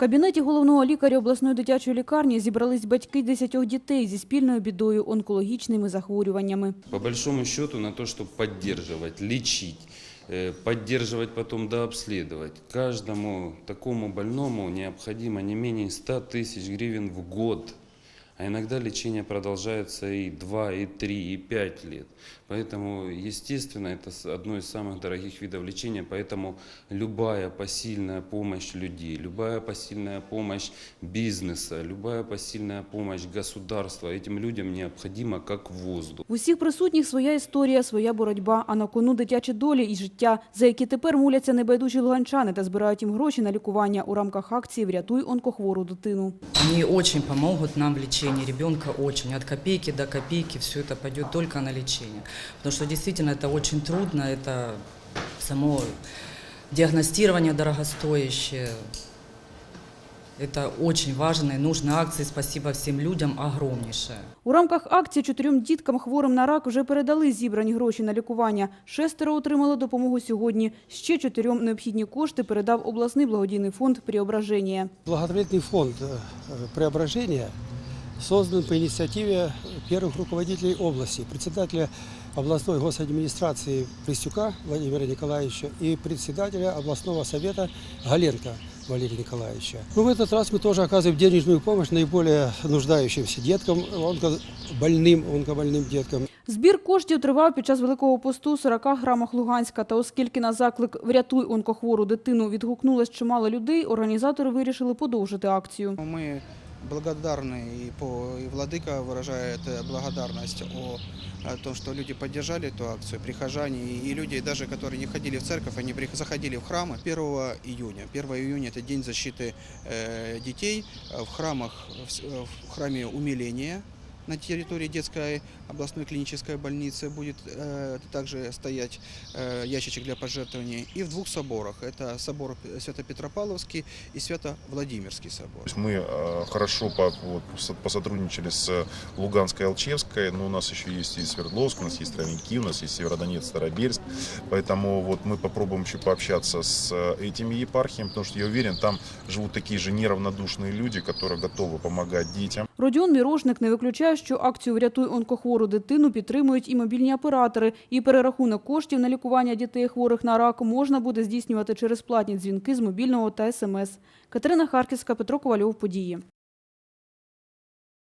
В кабінеті головного лікаря обласної дитячої лікарні зібрались батьки 10 дітей зі спільною бідою онкологічними захворюваннями. По большому счету на то, чтобы поддерживать, лечить, э, поддерживать потом дообследовать. Каждому такому больному необходимо не менее 100 тысяч гривен в год. А иногда лечение продолжается и 2, и 3, и 5 лет. Поэтому, естественно, это с- одно из самых дорогих видов лечения. Поэтому любая посильная помощь людей, любая посильная помощь бизнеса, любая посильная помощь государства этим людям необходима как воздух. В усіх присутніх своя історія, своя боротьба, а на кону дитячі долі і життя, за які тепер моляться небайдужі луганчани та збирають їм гроші на лікування у рамках акції «Врятуй онкохвору дитину». Они очень помогут нам в лечении ребенка, очень. От копейки до копейки все это пойдет только на лечение. Потому что действительно это очень трудно, это само диагностирование дорогостоящее. Это очень важные, нужные акции. Спасибо всем людям огромнейшее. У рамках акції чотирьом діткам хворим на рак вже передали зібрані гроші на лікування. Шестеро отримали допомогу сьогодні. Ще чотирьом необхідні кошти передав обласний благодійний фонд «Преображення». Благотворительный фонд э, «Преображение» создан по инициативе первых руководителей области, председателя областной госадминистрации Пристюка Владимира Николаевича и председателя областного совета Галенко Валерия Николаевича. Ну, в этот раз мы тоже оказываем денежную помощь наиболее нуждающимся деткам, онкобольным, онкобольным деткам. Збір коштів тривав під час Великого посту у 40 грамах Луганська. Та оскільки на заклик «Врятуй онкохвору дитину» відгукнулось чимало людей, організатори вирішили подовжити акцію. Мы благодарны, и, по, и Владыка выражает э, благодарность о, о том, что люди поддержали эту акцию, прихожане и, и люди, даже которые не ходили в церковь, они прих- заходили в храмы 1 июня. 1 июня – это День защиты э, детей. Э, В храмах, в, с- э, в храме умиления на территории детской областной клинической больницы будет э, также стоять э, ящичек для пожертвований. И в двух соборах. Это собор Свято-Петропавловский и Свято-Владимирский собор. То есть Мы э, хорошо по- вот, со- посотрудничали с Луганской и Алчевской, но у нас еще есть и Свердловск, у нас есть Ровеньки, у нас есть Северодонецк, Старобельск. Поэтому вот мы попробуем еще пообщаться с э, этими епархиями, потому что я уверен, там живут такие же неравнодушные люди, которые готовы помогать детям. Родіон Мірошник не виключає, що акцію «Врятуй онкохвору дитину» підтримують і мобільні оператори. І перерахунок коштів на лікування дітей хворих на рак можна буде здійснювати через платні дзвінки з мобільного та СМС. Катерина Харківська, Петро Ковальов, Події.